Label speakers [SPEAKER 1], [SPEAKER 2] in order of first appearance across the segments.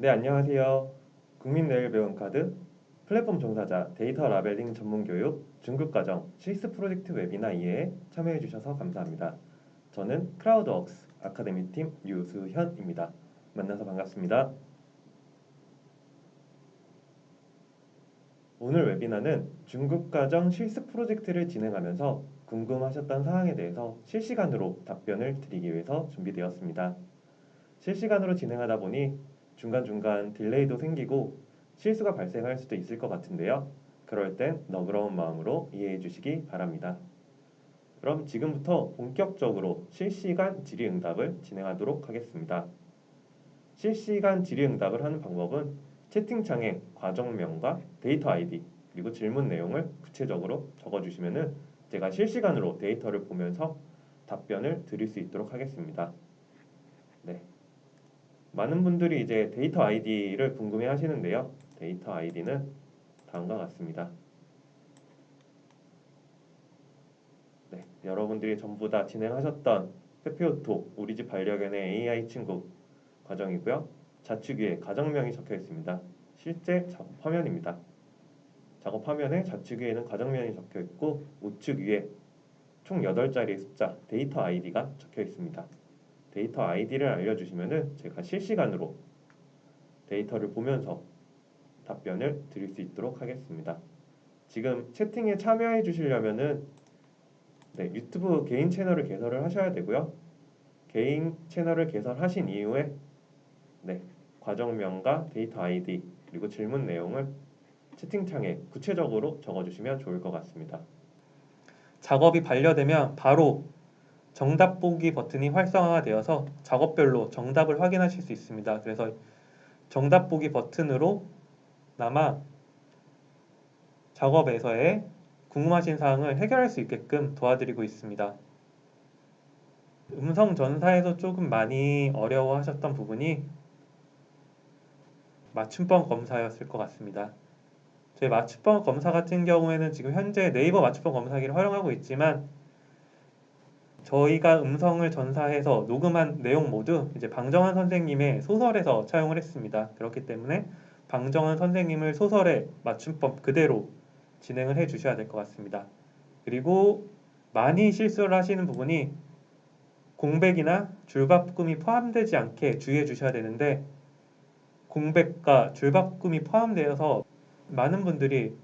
[SPEAKER 1] 네, 안녕하세요. 국민 내일 배움 카드 플랫폼 종사자 데이터 라벨링 전문 교육 중급 과정 실습 프로젝트 웨비나 2회에 참여해 주셔서 감사합니다. 저는 크라우드웍스 아카데미 팀 유수현입니다. 만나서 반갑습니다. 오늘 웨비나는 중급 과정 실습 프로젝트를 진행하면서 궁금하셨던 사항에 대해서 실시간으로 답변을 드리기 위해서 준비되었습니다. 실시간으로 진행하다 보니 중간중간 딜레이도 생기고 실수가 발생할 수도 있을 것 같은데요. 그럴 땐 너그러운 마음으로 이해해 주시기 바랍니다. 그럼 지금부터 본격적으로 실시간 질의응답을 진행하도록 하겠습니다. 실시간 질의응답을 하는 방법은 채팅창에 과정명과 데이터 아이디 그리고 질문 내용을 구체적으로 적어주시면은 제가 실시간으로 데이터를 보면서 답변을 드릴 수 있도록 하겠습니다. 네. 많은 분들이 이제 데이터 아이디를 궁금해 하시는데요. 데이터 아이디는 다음과 같습니다. 네, 여러분들이 전부 다 진행하셨던 페페오토 우리 집 반려견의 AI 친구 과정이고요. 좌측 위에 가정명이 적혀 있습니다. 실제 작업 화면입니다. 작업 화면에 좌측 위에는 가정명이 적혀 있고 우측 위에 총 8자리의 숫자 데이터 아이디가 적혀 있습니다. 데이터 아이디를 알려주시면은 제가 실시간으로 데이터를 보면서 답변을 드릴 수 있도록 하겠습니다. 지금 채팅에 참여해 주시려면은 네, 유튜브 개인 채널을 개설을 하셔야 되고요. 개인 채널을 개설하신 이후에 네, 과정명과 데이터 아이디 그리고 질문 내용을 채팅창에 구체적으로 적어주시면 좋을 것 같습니다.
[SPEAKER 2] 작업이 반려되면 바로 정답 보기 버튼이 활성화가 되어서 작업별로 정답을 확인하실 수 있습니다. 그래서 정답 보기 버튼으로 남아 작업에서의 궁금하신 사항을 해결할 수 있게끔 도와드리고 있습니다. 음성 전사에서 조금 많이 어려워하셨던 부분이 맞춤법 검사였을 것 같습니다. 저희 맞춤법 검사 같은 경우에는 지금 현재 네이버 맞춤법 검사기를 활용하고 있지만 저희가 음성을 전사해서 녹음한 내용 모두 이제 방정환 선생님의 소설에서 차용을 했습니다. 그렇기 때문에 방정환 선생님을 소설의 맞춤법 그대로 진행을 해 주셔야 될 것 같습니다. 그리고 많이 실수를 하시는 부분이 공백이나 줄바꿈이 포함되지 않게 주의해 주셔야 되는데 공백과 줄바꿈이 포함되어서 많은 분들이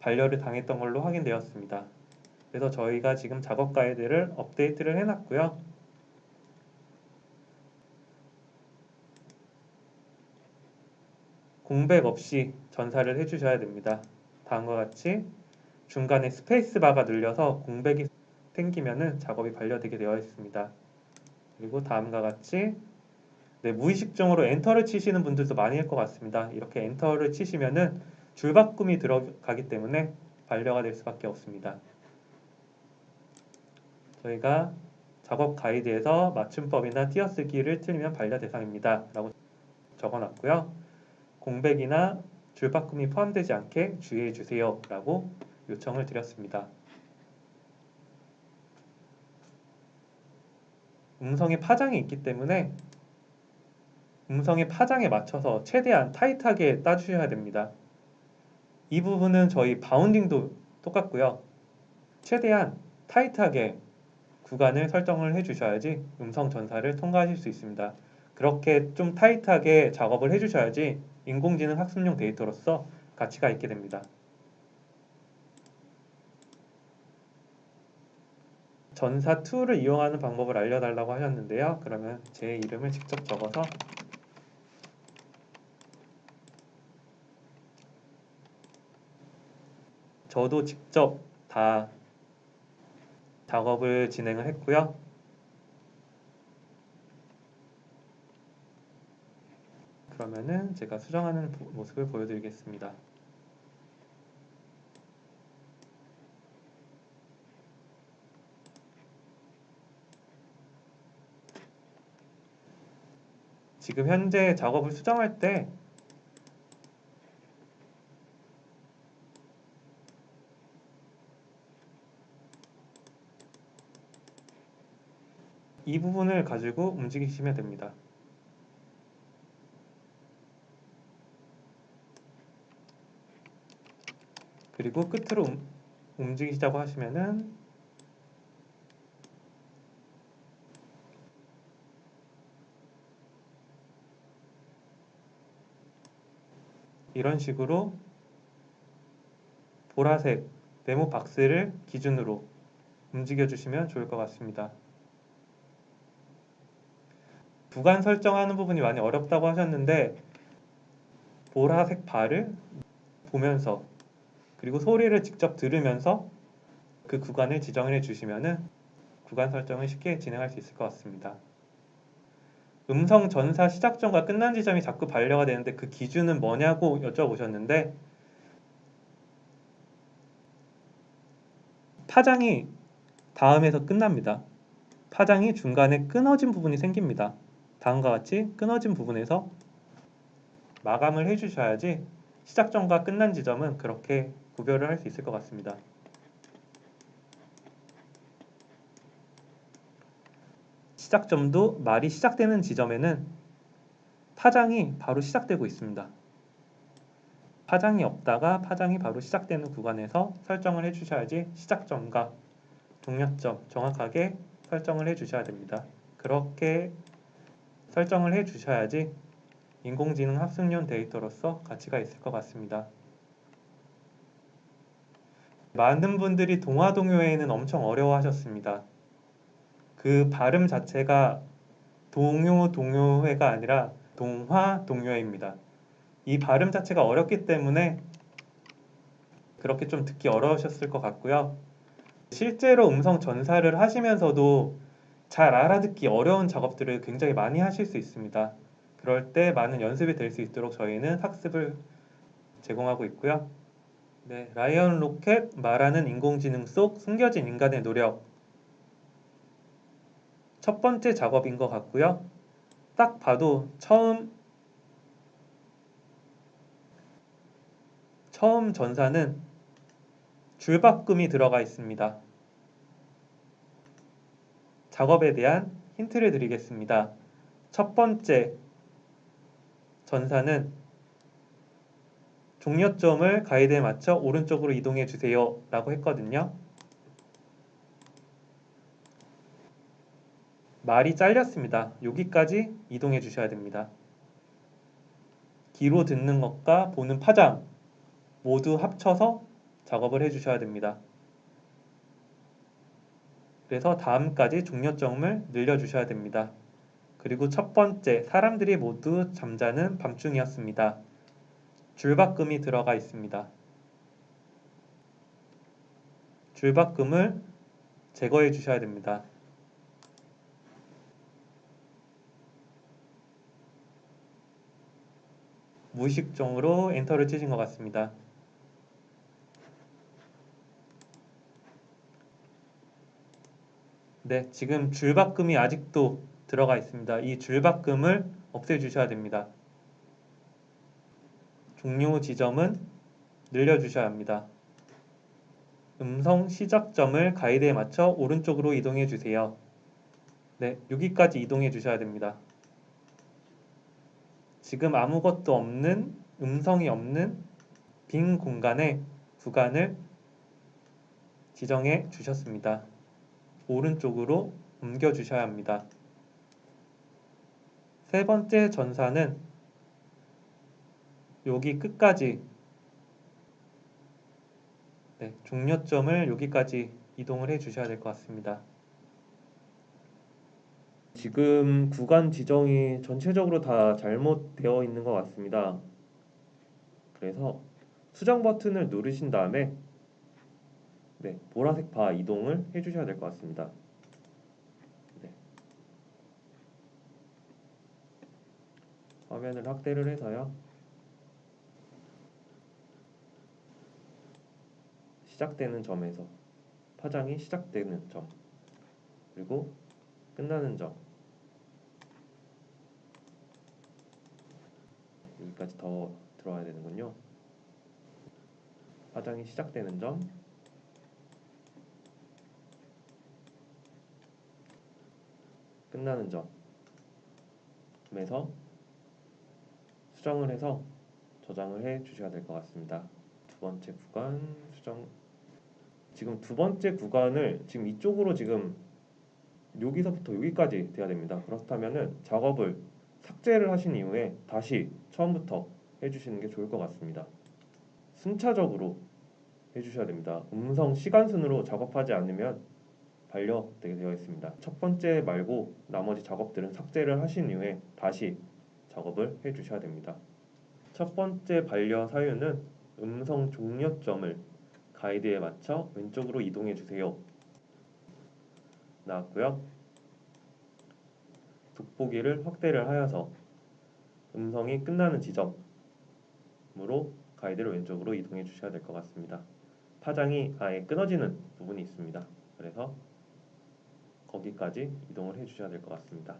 [SPEAKER 2] 반려를 당했던 걸로 확인되었습니다. 그래서 저희가 지금 작업 가이드를 업데이트를 해놨고요. 공백 없이 전사를 해주셔야 됩니다. 다음과 같이 중간에 스페이스 바가 눌려서 공백이 생기면은 작업이 반려되게 되어 있습니다. 그리고 다음과 같이 네, 무의식적으로 엔터를 치시는 분들도 많을 것 같습니다. 이렇게 엔터를 치시면은 줄바꿈이 들어가기 때문에 반려가 될 수밖에 없습니다. 저희가 작업 가이드에서 맞춤법이나 띄어쓰기를 틀리면 반려 대상입니다. 라고 적어놨고요. 공백이나 줄바꿈이 포함되지 않게 주의해 주세요. 라고 요청을 드렸습니다. 음성의 파장이 있기 때문에 음성의 파장에 맞춰서 최대한 타이트하게 따주셔야 됩니다. 이 부분은 저희 바운딩도 똑같고요. 최대한 타이트하게 구간을 설정을 해 주셔야지 음성 전사를 통과하실 수 있습니다. 그렇게 좀 타이트하게 작업을 해 주셔야지 인공지능 학습용 데이터로서 가치가 있게 됩니다. 전사 툴을 이용하는 방법을 알려달라고 하셨는데요. 그러면 제 이름을 직접 적어서 저도 직접 다 작업을 진행을 했고요. 그러면은 제가 수정하는 모습을 보여드리겠습니다. 지금 현재 작업을 수정할 때 이 부분을 가지고 움직이시면 됩니다. 그리고 끝으로 움직이시다고 하시면은 이런 식으로 보라색 네모 박스를 기준으로 움직여 주시면 좋을 것 같습니다. 구간 설정하는 부분이 많이 어렵다고 하셨는데 보라색 바를 보면서 그리고 소리를 직접 들으면서 그 구간을 지정을 해 주시면은 구간 설정을 쉽게 진행할 수 있을 것 같습니다. 음성 전사 시작 점과 끝난 지점이 자꾸 반려가 되는데 그 기준은 뭐냐고 여쭤보셨는데 파장이 다음에서 끝납니다. 파장이 중간에 끊어진 부분이 생깁니다. 다음과 같이 끊어진 부분에서 마감을 해주셔야지 시작점과 끝난 지점은 그렇게 구별을 할 수 있을 것 같습니다. 시작점도 말이 시작되는 지점에는 파장이 바로 시작되고 있습니다. 파장이 없다가 파장이 바로 시작되는 구간에서 설정을 해주셔야지 시작점과 종료점 정확하게 설정을 해주셔야 됩니다. 그렇게 설정을 해 주셔야지 인공지능 합숙용 데이터로서 가치가 있을 것 같습니다. 많은 분들이 동화동요에는 엄청 어려워하셨습니다. 그 발음 자체가 동요 동요회가 아니라 동화 동요회입니다. 이 발음 자체가 어렵기 때문에 그렇게 좀 듣기 어려우셨을 것 같고요. 실제로 음성 전사를 하시면서도 잘 알아듣기 어려운 작업들을 굉장히 많이 하실 수 있습니다. 그럴 때 많은 연습이 될 수 있도록 저희는 학습을 제공하고 있고요. 네, 라이언 로켓 말하는 인공지능 속 숨겨진 인간의 노력 첫 번째 작업인 것 같고요. 딱 봐도 처음 처음 전사는 줄바꿈이 들어가 있습니다. 작업에 대한 힌트를 드리겠습니다. 첫 번째 전사는 종료점을 가이드에 맞춰 오른쪽으로 이동해 주세요 라고 했거든요. 말이 잘렸습니다. 여기까지 이동해 주셔야 됩니다. 귀로 듣는 것과 보는 파장 모두 합쳐서 작업을 해 주셔야 됩니다. 그래서 다음까지 종료점을 늘려 주셔야 됩니다. 그리고 첫 번째 사람들이 모두 잠자는 밤중이었습니다. 줄바꿈이 들어가 있습니다. 줄바꿈을 제거해 주셔야 됩니다. 무의식적으로 엔터를 치신 것 같습니다. 네, 지금 줄바꿈이 아직도 들어가 있습니다. 이 줄바꿈을 없애주셔야 됩니다. 종료 지점은 늘려주셔야 합니다. 음성 시작점을 가이드에 맞춰 오른쪽으로 이동해 주세요. 네, 여기까지 이동해 주셔야 됩니다. 지금 아무것도 없는 음성이 없는 빈 공간에 구간을 지정해 주셨습니다. 오른쪽으로 옮겨 주셔야 합니다. 세 번째 전사는 여기 끝까지 네, 종료점을 여기까지 이동을 해 주셔야 될 것 같습니다.
[SPEAKER 1] 지금 구간 지정이 전체적으로 다 잘못되어 있는 것 같습니다. 그래서 수정 버튼을 누르신 다음에 네, 보라색 바 이동을 해주셔야 될 것 같습니다. 네. 화면을 확대를 해서요. 시작되는 점에서 파장이 시작되는 점 그리고 끝나는 점 여기까지 더 들어와야 되는군요. 파장이 시작되는 점 끝나는 점에서 수정을 해서 저장을 해 주셔야 될 것 같습니다. 두 번째 구간 수정. 지금 두 번째 구간을 지금 이쪽으로 지금 여기서부터 여기까지 돼야 됩니다. 그렇다면은 작업을 삭제를 하신 이후에 다시 처음부터 해주시는 게 좋을 것 같습니다. 순차적으로 해주셔야 됩니다. 음성 시간 순으로 작업하지 않으면 반려되게 되어 있습니다. 첫 번째 말고 나머지 작업들은 삭제를 하신 이후에 다시 작업을 해 주셔야 됩니다. 첫 번째 반려 사유는 음성 종료점을 가이드에 맞춰 왼쪽으로 이동해 주세요. 나왔고요. 돋보기를 확대를 하여서 음성이 끝나는 지점으로 가이드를 왼쪽으로 이동해 주셔야 될 것 같습니다. 파장이 아예 끊어지는 부분이 있습니다. 그래서 거기까지 이동을 해 주셔야 될 것 같습니다.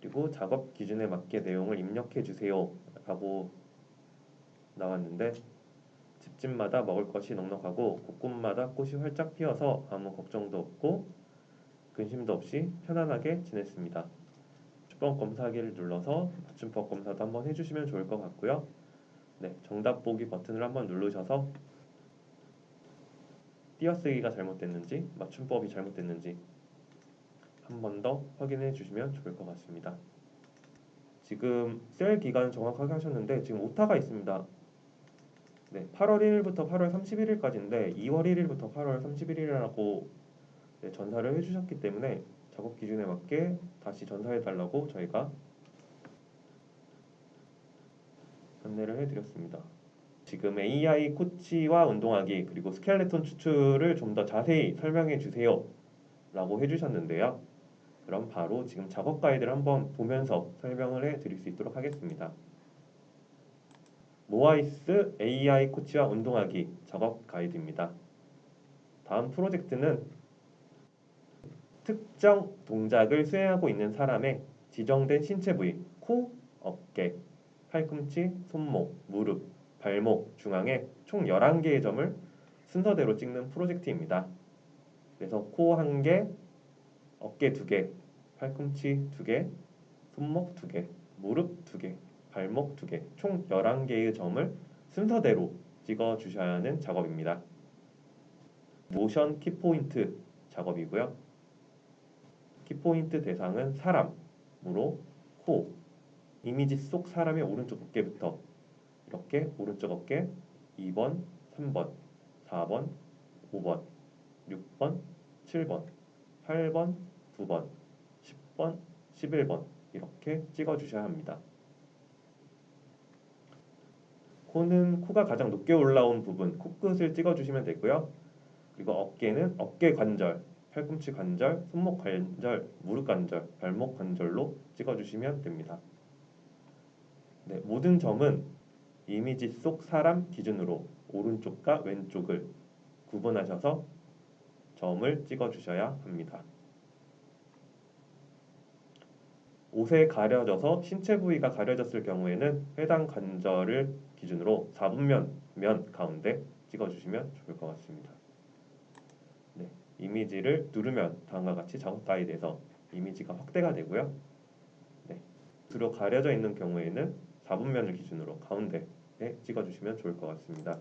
[SPEAKER 1] 그리고 작업 기준에 맞게 내용을 입력해 주세요 라고 나왔는데 집집마다 먹을 것이 넉넉하고 곳곳마다 꽃이 활짝 피어서 아무 걱정도 없고 근심도 없이 편안하게 지냈습니다. 주번 검사기를 눌러서 맞춤법 검사도 한번 해주시면 좋을 것 같고요. 네, 정답 보기 버튼을 한번 누르셔서 띄어쓰기가 잘못됐는지 맞춤법이 잘못됐는지 한 번 더 확인해 주시면 좋을 것 같습니다. 지금 셀 기간 정확하게 하셨는데 지금 오타가 있습니다. 네, 8월 1일부터 8월 31일까지인데 2월 1일부터 8월 31일이라고 네, 전사를 해주셨기 때문에 작업 기준에 맞게 다시 전사해 달라고 저희가 안내를 해드렸습니다. 지금 AI 코치와 운동하기 그리고 스켈레톤 추출을 좀 더 자세히 설명해 주세요 라고 해주셨는데요. 그럼 바로 지금 작업 가이드를 한번 보면서 설명을 해 드릴 수 있도록 하겠습니다. 모아이스 AI 코치와 운동하기 작업 가이드입니다. 다음 프로젝트는 특정 동작을 수행하고 있는 사람의 지정된 신체 부위, 코, 어깨, 팔꿈치, 손목, 무릎, 발목 중앙에 총 11개의 점을 순서대로 찍는 프로젝트입니다. 그래서 코 1개, 어깨 2개, 팔꿈치 2개, 손목 2개, 무릎 2개, 발목 2개, 총 11개의 점을 순서대로 찍어 주셔야 하는 작업입니다. 모션 키포인트 작업이고요. 키포인트 대상은 사람으로 코, 이미지 속 사람의 오른쪽 어깨부터 이렇게 오른쪽 어깨 2번, 3번, 4번, 5번, 6번, 7번, 8번, 9번, 10번, 11번 이렇게 찍어 주셔야 합니다. 코는 코가 가장 높게 올라온 부분 코끝을 찍어 주시면 되고요. 그리고 어깨는 어깨 관절, 팔꿈치 관절, 손목 관절, 무릎 관절, 발목 관절로 찍어 주시면 됩니다. 네, 모든 점은 이미지 속 사람 기준으로 오른쪽과 왼쪽을 구분하셔서 점을 찍어 주셔야 합니다. 옷에 가려져서 신체 부위가 가려졌을 경우에는 해당 관절을 기준으로 4분면 면 가운데 찍어 주시면 좋을 것 같습니다. 네, 이미지를 누르면 다음과 같이 작업 가이드에서 이미지가 확대가 되고요. 네, 뒤로 가려져 있는 경우에는 4분면을 기준으로 가운데 에 찍어 주시면 좋을 것 같습니다.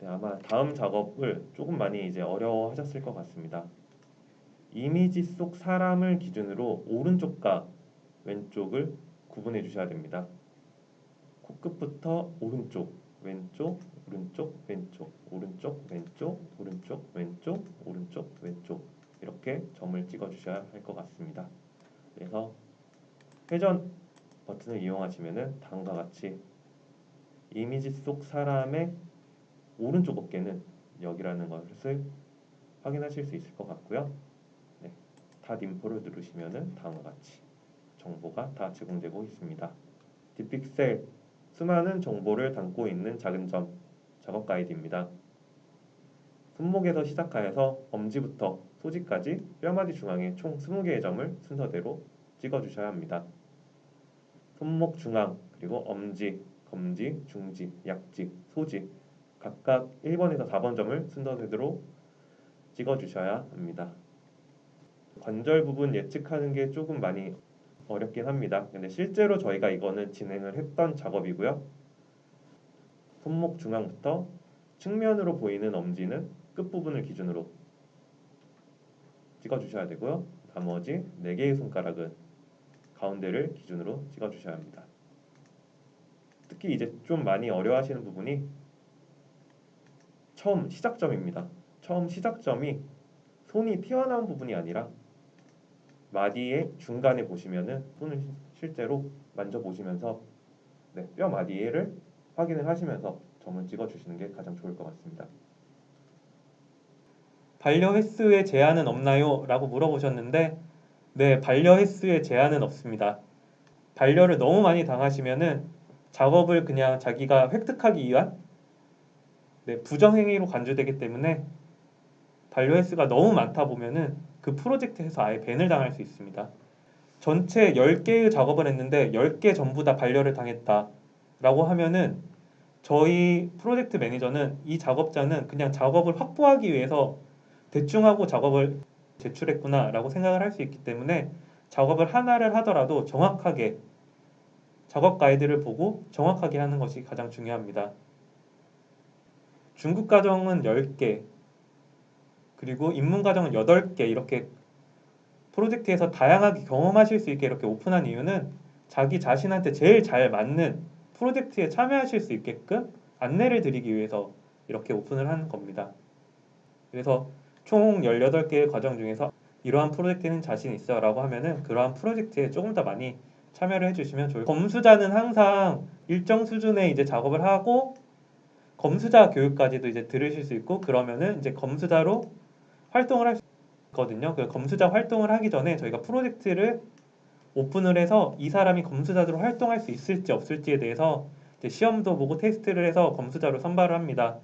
[SPEAKER 1] 네, 아마 다음 작업을 조금 많이 이제 어려워하셨을 것 같습니다. 이미지 속 사람을 기준으로 오른쪽과 왼쪽을 구분해 주셔야 됩니다. 코끝부터 오른쪽, 왼쪽, 오른쪽, 왼쪽, 오른쪽, 왼쪽, 오른쪽, 왼쪽, 오른쪽, 왼쪽 이렇게 점을 찍어 주셔야 할 것 같습니다. 그래서 회전 버튼을 이용하시면은 다음과 같이 이미지 속 사람의 오른쪽 어깨는 여기라는 것을 확인하실 수 있을 것 같고요. 네, 다 인포를 누르시면은 다음과 같이 정보가 다 제공되고 있습니다. 딥픽셀 수많은 정보를 담고 있는 작은 점 작업 가이드입니다. 손목에서 시작하여서 엄지부터 소지까지 뼈마디 중앙에 총 20개의 점을 순서대로 찍어 주셔야 합니다. 손목 중앙 그리고 엄지, 검지, 중지, 약지, 소지 각각 1번에서 4번 점을 순서대로 찍어 주셔야 합니다. 관절 부분 예측하는 게 조금 많이 어렵긴 합니다. 근데 실제로 저희가 이거는 진행을 했던 작업이고요. 손목 중앙부터 측면으로 보이는 엄지는 끝부분을 기준으로 찍어 주셔야 되고요. 나머지 네 개의 손가락은 가운데를 기준으로 찍어 주셔야 합니다. 특히 이제 좀 많이 어려워하시는 부분이 처음 시작점입니다. 처음 시작점이 손이 튀어나온 부분이 아니라 마디의 중간에 보시면은 손을 시- 실제로 만져보시면서 네, 뼈 마디를 확인을 하시면서 점을 찍어 주시는 게 가장 좋을 것 같습니다.
[SPEAKER 2] 반려 횟수의 제한은 없나요? 라고 물어보셨는데 네, 반려 횟수의 제한은 없습니다. 반려를 너무 많이 당하시면은 작업을 그냥 자기가 획득하기 위한 네, 부정행위로 간주되기 때문에 반려 횟수가 너무 많다 보면은 그 프로젝트에서 아예 밴을 당할 수 있습니다. 전체 10개의 작업을 했는데 10개 전부 다 반려를 당했다 라고 하면은 저희 프로젝트 매니저는 이 작업자는 그냥 작업을 확보하기 위해서 대충 하고 작업을 제출했구나 라고 생각을 할 수 있기 때문에 작업을 하나를 하더라도 정확하게 작업 가이드를 보고 정확하게 하는 것이 가장 중요합니다. 중급 과정은 10개, 그리고 입문 과정은 8개 이렇게 프로젝트에서 다양하게 경험하실 수 있게 이렇게 오픈한 이유는 자기 자신한테 제일 잘 맞는 프로젝트에 참여하실 수 있게끔 안내를 드리기 위해서 이렇게 오픈을 하는 겁니다. 그래서 총 18개의 과정 중에서 이러한 프로젝트는 자신 있어 라고 하면은 그러한 프로젝트에 조금 더 많이 참여를 해주시면 좋을 검수자는 항상 일정 수준의 이제 작업을 하고 검수자 교육까지도 이제 들으실 수 있고 그러면은 이제 검수자로 활동을 할 수 있거든요. 그 검수자 활동을 하기 전에 저희가 프로젝트를 오픈을 해서 이 사람이 검수자로 활동할 수 있을지 없을지에 대해서 시험도 보고 테스트를 해서 검수자로 선발을 합니다.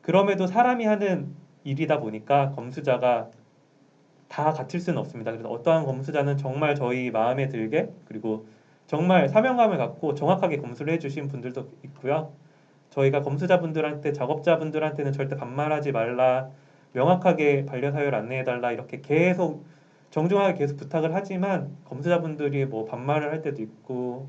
[SPEAKER 2] 그럼에도 사람이 하는 일이다 보니까 검수자가 다 같을 수는 없습니다. 그래서 어떠한 검수자는 정말 저희 마음에 들게 그리고 정말 사명감을 갖고 정확하게 검수를 해주신 분들도 있고요. 저희가 검수자분들한테 작업자분들한테는 절대 반말하지 말라, 명확하게 반려 사유를 안내해달라 이렇게 계속 정중하게 계속 부탁을 하지만 검수자분들이 뭐 반말을 할 때도 있고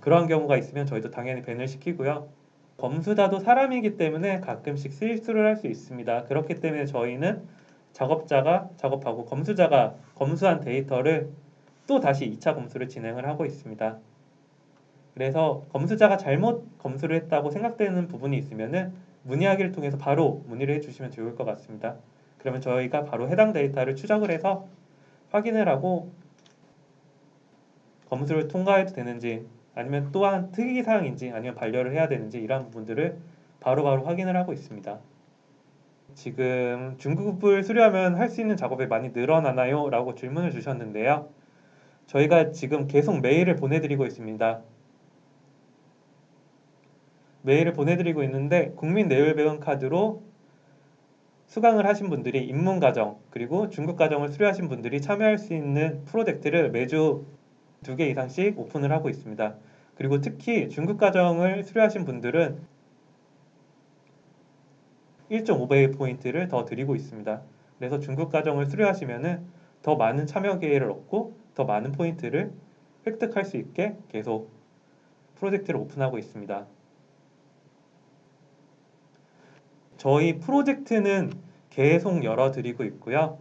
[SPEAKER 2] 그러한 경우가 있으면 저희도 당연히 밴을 시키고요. 검수자도 사람이기 때문에 가끔씩 실수를 할 수 있습니다. 그렇기 때문에 저희는 작업자가 작업하고 검수자가 검수한 데이터를 또 다시 2차 검수를 진행을 하고 있습니다. 그래서 검수자가 잘못 검수를 했다고 생각되는 부분이 있으면은 문의하기를 통해서 바로 문의를 해주시면 좋을 것 같습니다. 그러면 저희가 바로 해당 데이터를 추적을 해서 확인을 하고 검수를 통과해도 되는지 아니면 또한 특이 사항인지 아니면 반려를 해야 되는지 이러한 부분들을 바로바로 확인을 하고 있습니다. 지금 중급을 수료하면 할 수 있는 작업이 많이 늘어나나요? 라고 질문을 주셨는데요. 저희가 지금 계속 메일을 보내드리고 있습니다. 메일을 보내드리고 있는데 국민 내일 배운 카드로 수강을 하신 분들이 입문 과정 그리고 중급 과정을 수료하신 분들이 참여할 수 있는 프로젝트를 매주 두 개 이상씩 오픈을 하고 있습니다. 그리고 특히 중급 과정을 수료하신 분들은 1.5배 포인트를 더 드리고 있습니다. 그래서 중급 과정을 수료하시면은 더 많은 참여 기회를 얻고 더 많은 포인트를 획득할 수 있게 계속 프로젝트를 오픈하고 있습니다. 저희 프로젝트는 계속 열어드리고 있고요.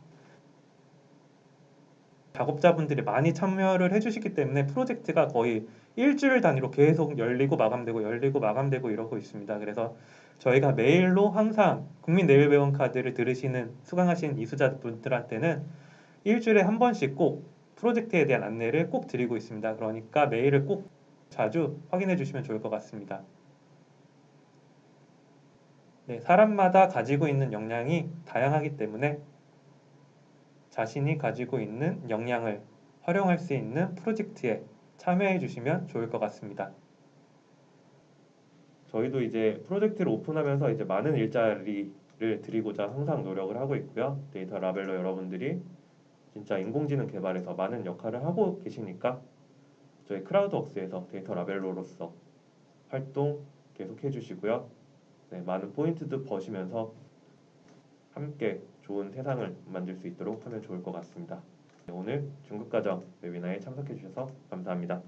[SPEAKER 2] 작업자분들이 많이 참여를 해주시기 때문에 프로젝트가 거의 일주일 단위로 계속 열리고 마감되고 열리고 마감되고 이러고 있습니다. 그래서 저희가 메일로 항상 국민 내일 배운 카드를 들으시는 수강하신 이수자분들한테는 일주일에 한 번씩 꼭 프로젝트에 대한 안내를 꼭 드리고 있습니다. 그러니까 메일을 꼭 자주 확인해 주시면 좋을 것 같습니다. 네, 사람마다 가지고 있는 역량이 다양하기 때문에 자신이 가지고 있는 역량을 활용할 수 있는 프로젝트에 참여해 주시면 좋을 것 같습니다.
[SPEAKER 1] 저희도 이제 프로젝트를 오픈하면서 이제 많은 일자리를 드리고자 항상 노력을 하고 있고요. 데이터 라벨러 여러분들이 진짜 인공지능 개발에서 많은 역할을 하고 계시니까 저희 크라우드웍스에서 데이터 라벨러로서 활동 계속 해 주시고요. 네, 많은 포인트도 버시면서 함께 좋은 세상을 만들 수 있도록 하면 좋을 것 같습니다. 오늘 중급과정 웨비나에 참석해 주셔서 감사합니다.